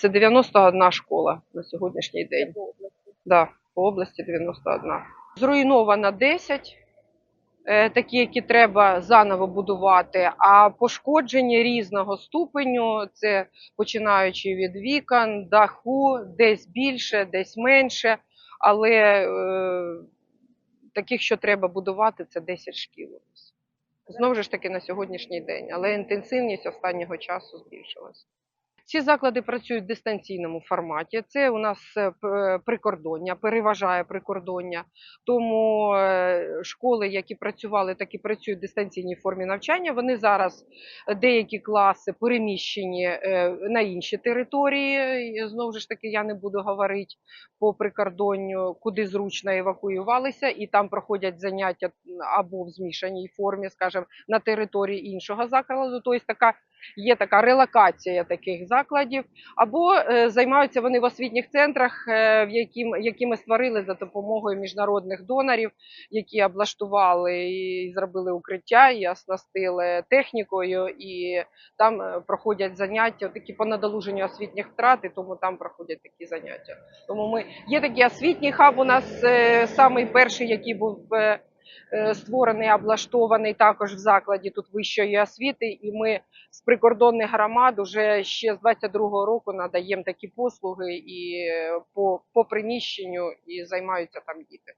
Це 91 школа на сьогоднішній день. Да, по області 91. Зруйновано 10, е, такі, які треба заново будувати, а пошкоджені різного ступеню, це починаючи від вікон, даху, десь більше, десь менше, але е, таких, що треба будувати, це 10 шкіл. Знову ж таки на сьогоднішній день, але інтенсивність останнього часу збільшилась. Ці заклади працюють в дистанційному форматі. Це у нас е, прикордоння, переважає прикордоння. Тому е, школи, які працювали, так і працюють в дистанційній формі навчання. Вони зараз е, деякі класи переміщені е, на інші території. Знову ж таки, я не буду говорити по прикордонню, куди зручно евакуювалися, і там проходять заняття або в змішаній формі, скажімо, на території іншого закладу. Тобто така є така релокація таких закладів, або е, займаються вони в освітніх центрах, е, які ми створили за допомогою міжнародних донорів, які облаштували і зробили укриття, і оснастили технікою, і там е, проходять заняття такі по надолуженню освітніх втрат, і тому там проходять такі заняття. Тому ми є такий освітній хаб. У нас самий перший, який був. Е, Створений, облаштований також в закладі тут вищої освіти, і ми з прикордонних громад уже ще з 22-го року надаємо такі послуги і е, по, по приміщенню, і займаються там діти.